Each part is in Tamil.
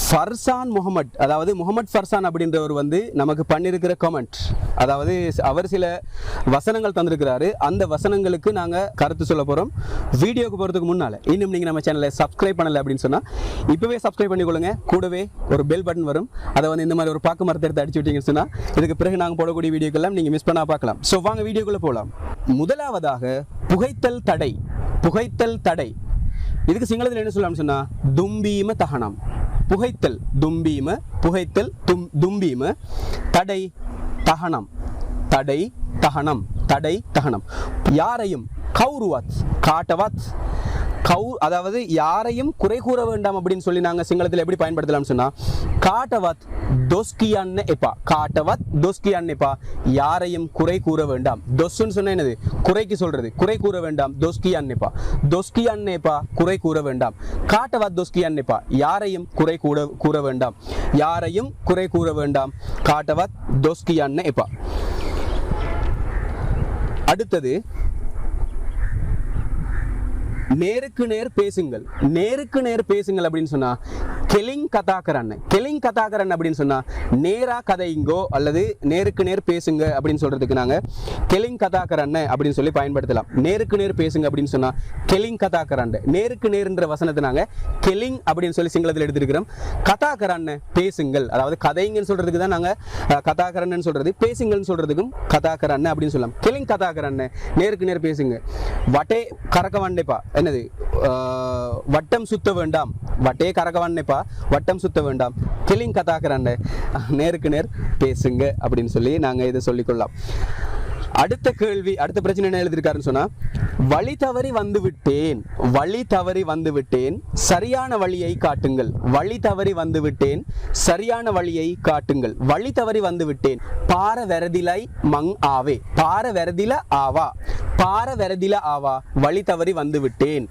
ஃபர்சான் முகமட் அதாவது முகமட் ஃபர்சான் அப்படின்றவர் வந்து நமக்கு பண்ணியிருக்கிற கமெண்ட் அதாவது அவர் சில வசனங்கள் தந்திருக்கிறாரு. அந்த வசனங்களுக்கு நாங்கள் கருத்து சொல்ல போகிறோம் வீடியோக்கு போகிறதுக்கு முன்னால் இன்னும் நீங்கள் நம்ம சேனலை சப்ஸ்கிரைப் பண்ணலை அப்படின்னு சொன்னால் இப்போவே சப்ஸ்கிரைப் பண்ணிக்கொள்ளுங்க. கூடவே ஒரு பெல் பட்டன் வரும். அதை வந்து இந்த மாதிரி ஒரு பாக்கு மரத்தை எடுத்து அடிச்சு விட்டீங்கன்னு சொன்னால் இதுக்கு பிறகு நாங்கள் போடக்கூடிய வீடியோக்கெல்லாம் நீங்கள் மிஸ் பண்ணால் பார்க்கலாம். ஸோ வாங்க வீடியோக்குள்ளே போகலாம் முதலாவதாக புகைத்தல் தடை. புகைத்தல் தடை. இதுக்கு சிங்களத்தில் என்ன சொல்லலாம்னு சொன்னால் தும்பீம தகனம். புகைத்தல் தும்பீம புகைத்தல் தும் தும்பீம தடை தகனம் தடை தகனம் தடை தகனம். யாரையும் கௌருவாத் காட்டவாத் கௌ அதாவது யாரையும் குறை கூற வேண்டாம் அப்படின்னு சொல்லி நாங்கள் சிங்களத்தில் எப்படி பயன்படுத்தலாம்னு சொன்னா காட்டவத் தொஸ்கியான்னு எப்பா காட்டவத் தொஸ்கியான்னு எப்பா யாரையும் குறை கூற வேண்டாம். தொஸ்ன்னு சொன்னா என்னது? குறைக்கு சொல்றது. குறை கூற வேண்டாம் தொஸ்கியான்னு எப்பா தொஸ்கியான்னு எப்பா குறை கூற வேண்டாம். காட்டவத் தொஸ்கியான்னு எப்பா யாரையும் குறை கூற கூற வேண்டாம். யாரையும் குறை கூற வேண்டாம் காட்டவத் தொஸ்கியான்னு எப்பா அடுத்தது நேருக்கு நேர் பேசுங்கள். நேருக்கு நேர் பேசுங்கள் அப்படின்னு சொன்னா கெலிங் கதாகரன் கெலிங் கதாகரன் அப்படின்னு சொன்னா நேரா கதைங்கோ அல்லது நேருக்கு நேர் பேசுங்க அப்படின்னு சொல்றதுக்கு நாங்க கெலிங் கதாகரன் அப்படின்னு சொல்லி பயன்படுத்தலாம். நேருக்கு நேர் பேசுங்க அப்படின்னு சொன்னா கெலிங் கதாகரன் நேருக்கு நேர்ன்ற வசனத்தை நாங்க கெலிங் அப்படின்னு சொல்லி சிங்களத்தில் எடுத்திருக்கிறோம். கதாகரன் பேசுங்கள். அதாவது கதைங்கன்னு சொல்றதுக்கு தான் நாங்க அஹ், கதாகரன் சொல்றது. பேசுங்கள்னு சொல்றதுக்கும் கதாகரன் அப்படின்னு சொல்லலாம். கெலிங் கதாகரன் நேருக்கு நேர் பேசுங்க. வட்டே கறக்க வண்டேப்பா என்னது வட்டம் சுத்த வேண்டாம். வட்டே கறக்க வண்டேப்பா வட்டம் சுத்த வேண்டாம். கிளிங் கதாகரன் நேருக்கு நேர் பேசுங்க அப்படின்னு சொல்லி நாங்க இதை சொல்லிக்கொள்ளலாம். அடுத்த கேள்வி அடுத்த பிரச்சனை என்ன எழுதியிருக்காருன்னு சொன்னா வழி தவறி வந்து விட்டேன் வழி தவறி வந்து விட்டேன் சரியான வழியை காட்டுங்கள். வழி தவறி வந்து விட்டேன் சரியான வழியை காட்டுங்கள். வழி தவறி வந்து விட்டேன். பார வெரதிலை மங் ஆவே. பார வெரதில ஆவா. பார வெரதில ஆவா. வழி தவறி வந்து விட்டேன்.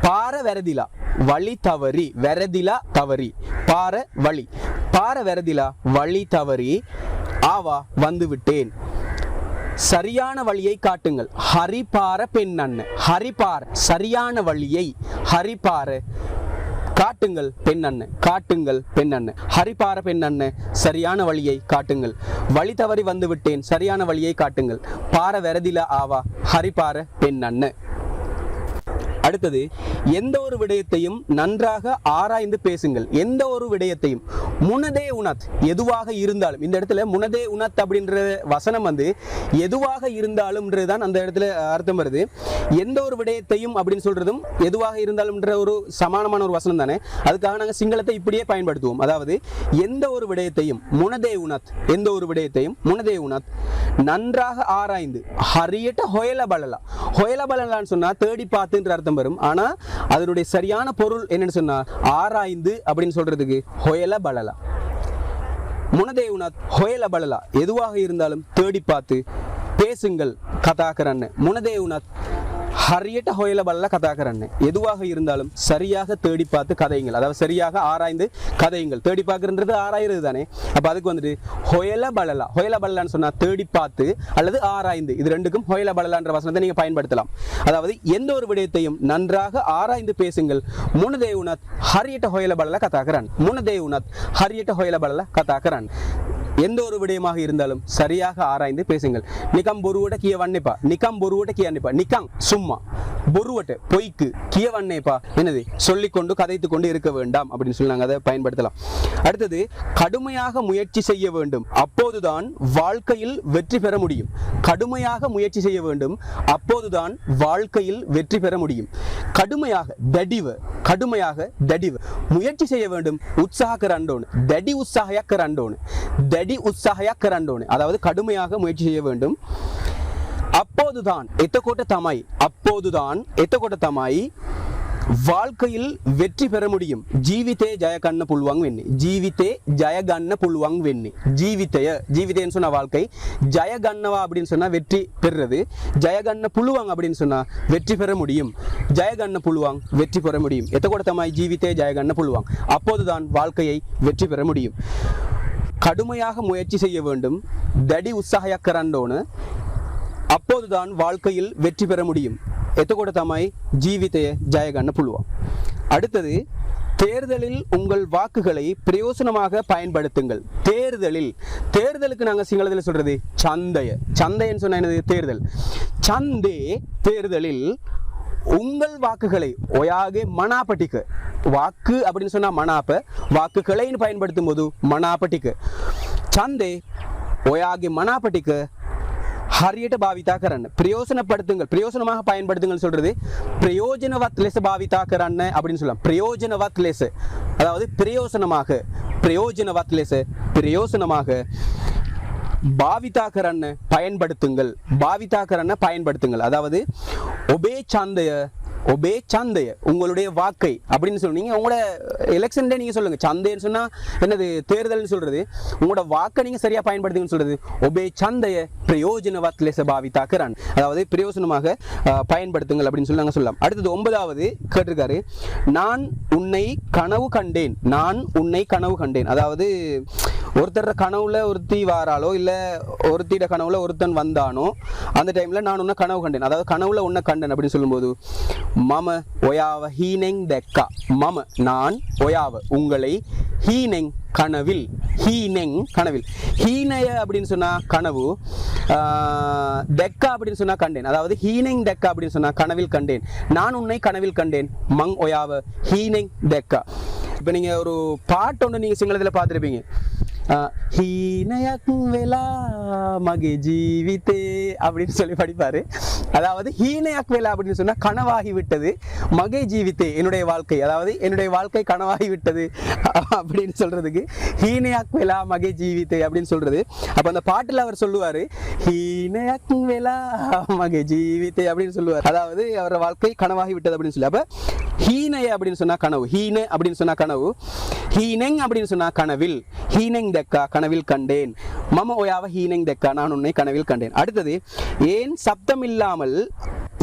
பார வெரதிலா வழி தவறி வெரதிலா தவறி. பார வழி. பார வெரதிலா வழி தவறி. ஆவா வந்து விட்டேன் சரியான வழியை காட்டுங்கள். ஹரிபார பெண் அண்ணன் ஹரிபார சரியான வழியை ஹரிபார காட்டுங்கள் பெண்ணண்ண. காட்டுங்கள் பெண் அண்ணன் ஹரிபார பெண்ணண்ண சரியான வழியை காட்டுங்கள். வழி தவறி வந்து விட்டேன் சரியான வழியை காட்டுங்கள். பார வெரதில ஆவா. ஹரிபார பெண்ணண்ண. அடுத்தது எந்த ஒரு விடயத்தையும் நன்றாக ஆராய்ந்து பேசுங்கள். எந்த ஒரு விடயத்தையும். முனதே உனத் எதுவாக இருந்தாலும். இந்த இடத்துல முனதே உனத் அப்படின்ற வசனம் வந்து எதுவாக இருந்தாலும்ன்றது தான் அந்த இடத்துல அர்த்தம் வருது. எந்த ஒரு விடயத்தையும் அப்படின்னு சொல்றதும் எதுவாக இருந்தாலும்ன்ற ஒரு சமானமான ஒரு வசனம் தானே. அதுக்காக நாங்கள் சிங்களத்தை இப்படியே பயன்படுத்துவோம். அதாவது எந்த ஒரு விடயத்தையும் முனதே உனத் எந்த ஒரு விடயத்தையும் முனதே உனத் நன்றாக ஆராய்ந்து ஹரியட்ட ஹொயல பலலா ஹொயல பலலான்னு சொன்னா தேடி பார்த்துன்ற அர்த்தம் வரும் ஆனா அதனுடைய சரியான பொருள் என்னன்னு சொன்னா ஆராய்ந்து அப்படின்னு சொல்றதுக்கு ஹொயல பலலா. முனதேவுனாத் ஹொயல பலலா. எதுவாக இருந்தாலும் தேடி பார்த்து பேசுங்கள் கதாகரன் முனதேவுனாத் ஹரியட்ட ஹொயல பல்ல கதாகரன் எதுவாக இருந்தாலும் சரியாக தேடி பார்த்து கதையுங்கள். அதாவது சரியாக ஆராய்ந்து கதையுங்கள். தேடி பார்க்கறது ஆராயிறது தானே? அப்போ அதுக்கு வந்துட்டு ஹொயல பலலா ஹொயல பலலான்னு சொன்னால் தேடி பார்த்து அல்லது ஆராய்ந்து. இது ரெண்டுக்கும் ஹொயல பலலான்ற வசனத்தை நீங்கள் பயன்படுத்தலாம். அதாவது எந்த ஒரு விடயத்தையும் நன்றாக ஆராய்ந்து பேசுங்கள். முனதேவுனாத் ஹரியட்ட ஹொயல பலல முன முனதேவுனாத் ஹரியட்ட ஹொயல பலல கதாகரன் எந்த ஒரு விடயமாக இருந்தாலும் சரியாக ஆராய்ந்து பேசுங்கள். நிக்கம் பொருவட்ட கிய வண்ணேப்பா நிக்கம் பொருவட்ட கிய அன்னைப்பா நிக்கம் சும்மா. பொருவட்ட பொய்க்கு கிய வண்ணேப்பா என்னது? சொல்லிக்கொண்டு கதைத்து கொண்டு இருக்க வேண்டாம் அப்படின்னு சொல்லி நாங்கள் அதை பயன்படுத்தலாம். அடுத்தது கடுமையாக முயற்சி செய்ய வேண்டும். அப்போதுதான் வாழ்க்கையில் வெற்றி பெற முடியும். கடுமையாக முயற்சி செய்ய வேண்டும். அப்போதுதான் வாழ்க்கையில் வெற்றி பெற முடியும். கடுமையாக தடிவு. கடுமையாக தடிவு. முயற்சி செய்ய வேண்டும். உற்சாக ரண்டோன் தடி உற்சாக ரண்டோன் அடி உற்சாக அதாவது கடுமையாக முயற்சி செய்ய வேண்டும். அப்போதுதான் எத்தக்கோட்ட தமாய் அப்போதுதான் எத்தக்கோட்ட தமாய் வாழ்க்கையில் வெற்றி பெற முடியும். ஜீவித்தே ஜெயகண்ண புல்வாங் வெண்ணி. ஜீவித்தே ஜெயகண்ண புல்வாங் வெண்ணி. ஜீவித்தைய ஜீவிதேன்னு சொன்ன வாழ்க்கை ஜெயகண்ணவா அப்படின்னு சொன்னா வெற்றி பெறுறது. ஜெயகண்ண புல்வாங் அப்படின்னு சொன்னா வெற்றி பெற முடியும். ஜெயகண்ண புல்வாங் வெற்றி பெற முடியும். எத்த ஜீவித்தே ஜெயகண்ண புல்வாங். அப்போதுதான் வாழ்க்கையை வெற்றி பெற முடியும். கடுமையாக முயற்சி செய்ய வேண்டும். தடி உற்சாகக்கரண்டோன்னு அப்போதுதான் வாழ்க்கையில் வெற்றி பெற முடியும். எத்தக்கூட தமாய் ஜீவிதைய ஜெயகண்ண புழுவோம் அடுத்தது தேர்தலில் உங்கள் வாக்குகளை பிரயோசனமாக பயன்படுத்துங்கள். தேர்தலில் தேர்தலுக்கு நாங்கள் சிங்களத்தில் சொல்றது சந்தைய. சந்தைன்னு சொன்ன என்னது? தேர்தல். சந்தே தேர்தலில் உங்கள் வாக்குகளை ஒயாகே மனாபட்டிக்கு வாக்கு அப்படின்னு சொன்னால் மனாப்ப வாக்குகளைன்னு பயன்படுத்தும் போது மனாபட்டிக்கு சந்தே ஒயாகே மனாப்பட்டிக்கு ஹரியட்ட பாவித்தாக்கரன் பிரயோசனப்படுத்துங்கள் பிரயோசனமாக பயன்படுத்துங்கள் சொல்றது பிரயோஜனவத் லெஸ் பாவித்தாக்கரன் அப்படின்னு சொல்லலாம். பிரயோஜனவத் லெஸ் அதாவது பிரயோசனமாக பிரயோஜனவத் லெஸ் பிரயோசனமாக பாவிதாகரன் பயன்படுத்துங்கள். பாவிதாகரனை பயன்படுத்துங்கள். அதாவது ஒபே சந்தைய ஒபே சந்தைய உங்களுடைய வாக்கை அப்படின்னு சொல்லுவீங்க உங்களோட எலெக்ஷன் டே நீங்க சொல்லுங்க. சந்தைன்னு சொன்னா என்னது தேர்தல்னு சொல்றது. உங்களோட வாக்கை நீங்க சரியா பயன்படுத்துங்கன்னு சொல்றது. ஒபே சந்தைய பிரயோஜனவத் லெச அதாவது பிரயோஜனமாக பயன்படுத்துங்கள் அப்படின்னு சொல்லி நாங்கள் சொல்லலாம். அடுத்தது ஒன்பதாவது கேட்டிருக்காரு. நான் உன்னை கனவு கண்டேன். நான் உன்னை கனவு கண்டேன். அதாவது ஒருத்தர் கனவுல ஒருத்தி வாராலோ இல்ல ஒருத்திட கனவுல ஒருத்தன் வந்தானோ அந்த டைம்ல நான் உன்னை கனவு கண்டேன். அதாவது கனவுல உன்னை கண்டேன் அப்படின்னு சொல்லும்போது மம ஒயாவ ஹீனெங் தெக்கா. மம நான் ஒயாவ. உங்களை ஹீனெங் கனவில். ஹீனெங் கனவில். ஹீனய அப்படின்னு சொன்னா கனவு. தெக்கா அப்படின்னு சொன்னா கண்டேன். அதாவது ஹீனெங் தெக்கா அப்படின்னு சொன்னா கனவில் கண்டேன். நான் உன்னை கனவில் கண்டேன். மங் ஒயாவ. ஹீனெங் தெக்கா. இப்போ நீங்கள் ஒரு பாட்டு ஒன்று நீங்கள் சிங்களத்தில் பார்த்துருப்பீங்க. ஹீனயக் வெலா மகே ஜீவிதே அப்படின்னு சொல்லி படிப்பாரு. அதாவது ஹீனயக் வெலா அப்படின்னு சொன்னா கனவாகி விட்டது மகை ஜீவித்தே என்னுடைய வாழ்க்கை. அதாவது என்னுடைய வாழ்க்கை கனவாகி விட்டது அப்படின்னு சொல்றதுக்கு ஹீனயக் வெலா மகே ஜீவித்தே அப்படின்னு சொல்றது. அப்ப அந்த பாட்டுல அவர் சொல்லுவாரு ஹீனயக் வெலா மகே ஜீவித்தே அப்படின்னு சொல்லுவார். அதாவது அவர் வாழ்க்கை கனவாகி விட்டது அப்படின்னு சொல்லி. அப்ப ஹீனய அப்படின்னு சொன்னா கனவு ஹீன அப்படின்னு சொன்னா கனவு. ஹீனெங் அப்படின்னு சொன்னா கனவில் ஹீனெங் தெக்கா கனவில் கண்டேன். மம ஒயாவ ஹீனெங் தெக்கா நான் உன்னை கனவில் கண்டேன். அடுத்தது ஏன் சப்தம் இல்லாமல்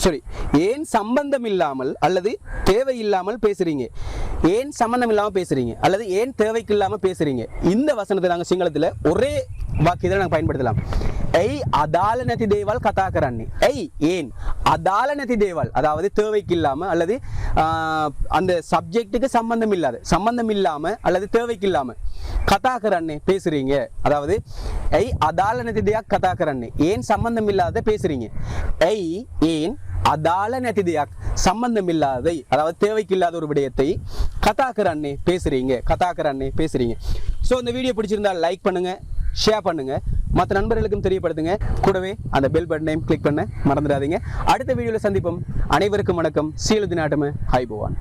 சாரி ஏன் சம்பந்தம் இல்லாமல் அல்லது தேவை இல்லாமல் பேசுறீங்க? ஏன் சம்பந்தம் இல்லாமல் பேசுறீங்க? அல்லது ஏன் தேவைக்கு இல்லாமல் பேசுறீங்க? இந்த வசனத்தை நாங்கள் சிங்களத்தில் ஒரே வாக்கியத்தில் நாங்கள் பயன்படுத்தலாம். ஐ அதால நதி தேவால் கதா கரான்னி ஐ ஏன் அதால நதி தேவால் அதாவது தேவைக்கு இல்லாம அல்லது அந்த சப்ஜெக்ட்டுக்கு சம்பந்தம் இல்லாத சம்பந்தம் இல்லாம அல்லது தேவைக்கு இல்லாம கதா கரான்னே பேசுறீங்க. அதாவது ஐ அதால நதி தேயா கதா கரான்னே ஏன் சம்பந்தம் இல்லாத பேசுறீங்க? ஐ ஏன் அதால நதி தேயாக் சம்பந்தம் இல்லாததை அதாவது தேவைக்கு இல்லாத ஒரு விடயத்தை கதாக்கரண்ணே பேசுறீங்க. கதாக்கரண்ணே பேசுறீங்க. ஸோ இந்த வீடியோ பிடிச்சிருந்தா லைக் பண்ணுங்க ஷேர் பண்ணுங்க. மற்ற நண்பர்களுக்கும் தெரியப்படுத்துங்க. கூடவே அந்த பெல் பட்டனையும் கிளிக் பண்ண மறந்துடாதீங்க. அடுத்த வீடியோவில் சந்திப்போம். அனைவருக்கும் வணக்கம். சீலதி நாட்டம ஹை பவான்.